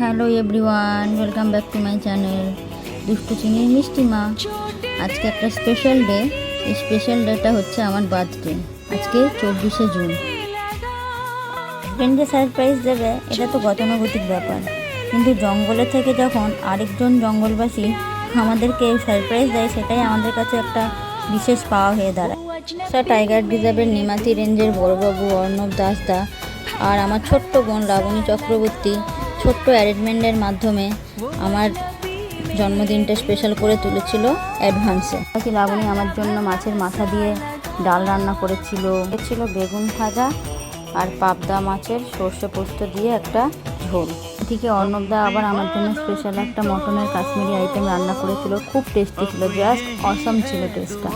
Hello everyone welcome back to my channel দুষ্টু চিনির মিষ্টি মা। আজকে একটা স্পেশাল ডে এই স্পেশাল ডেটা হচ্ছে আমার বার্থডে আজকে চব্বিশে জুন। ফ্রেন্ডকে সারপ্রাইজ দেবে এটা তো গতানুগতিক ব্যাপার। কিন্তু জঙ্গলে থেকে যখন আরেকজন জঙ্গলবাসী আমাদেরকে সারপ্রাইজ দেয় সেটাই আমাদের কাছে একটা বিশেষ পাওয়া হয়ে দাঁড়ায়। সে টাইগার রিজার্ভের নিমাতি রেঞ্জের বড়বাবু অর্ণব দাসদা আর আমার ছোট্ট বোন লাবণী চক্রবর্তী ছোট্ট অ্যারেঞ্জমেন্টের মাধ্যমে আমার জন্মদিনটা স্পেশাল করে তুলেছিল অ্যাডভান্সে। লাবণী আমার জন্য মাছের মাথা দিয়ে ডাল রান্না করেছিল। ছিল বেগুন ভাজা আর পাবদা মাছের সর্ষে পোস্ত দিয়ে একটা ঝোল। এদিকে অর্ণবদা আবার আমার জন্য স্পেশাল একটা মটনের কাশ্মীরি আইটেম রান্না করেছিল। খুব টেস্টি ছিল জাস্ট অসম ছিল টেস্টটা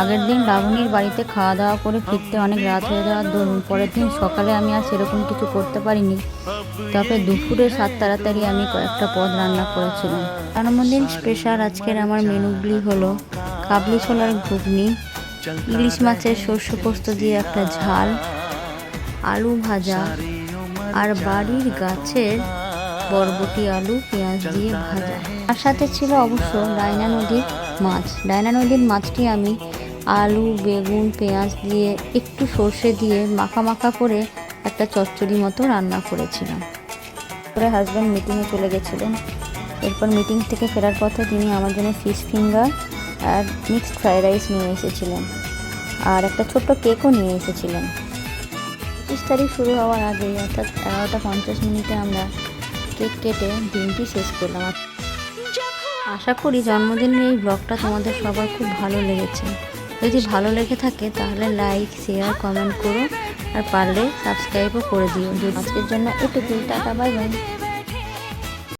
আগের দিন লাবণীর বাড়িতে খাওয়া দাওয়া করে ফিরতে অনেক রাত হয়ে যাওয়ার দরুন। পরের দিন সকালে আমি আর সেরকম কিছু করতে পারিনি। তবে দুপুরে সাত তাড়াতাড়ি আমি কয়েকটা পদ রান্না করেছিলাম। জন্মদিন স্পেশাল আজকের আমার মেনুগুলি হলো কাবলি ছোলার ঘুগনি, ইলিশ মাছের শস্য পোস্ত দিয়ে একটা ঝাল, আলু ভাজা আর বাড়ির গাছের বরবটি আলু পেঁয়াজ দিয়ে ভাজা। তার সাথে ছিল অবশ্য ডায়না নদীর মাছ। ডায়না নদীর মাছটি আমি আলু, বেগুন, পেঁয়াজ দিয়ে একটু সর্ষে দিয়ে মাখা মাখা করে একটা চচ্চড়ি মতো রান্না করেছিলাম। পরে হাজব্যান্ড মিটিংয়ে চলে গেছিলেন। এরপর মিটিং থেকে ফেরার পথে তিনি আমার জন্য ফিশ ফিঙ্গার আর মিক্সড ফ্রাইড রাইস নিয়ে এসেছিলেন। আর একটা ছোট্ট কেকও নিয়ে এসেছিলেন। পঁচিশ তারিখ শুরু হওয়ার আগেই, অর্থাৎ এগারোটা পঞ্চাশ মিনিটে আমরা কেক কেটে দিনটি শেষ করলাম। আশা করি জন্মদিনের এই ব্লগটা তোমাদের সবার খুব ভালো লেগেছে। যদি ভালো লেগে থাকে তাহলে লাইক শেয়ার কমেন্ট করো। আর পারলে সাবস্ক্রাইবও করে দিও। আজকের জন্য এটুকুই। Tata bye bye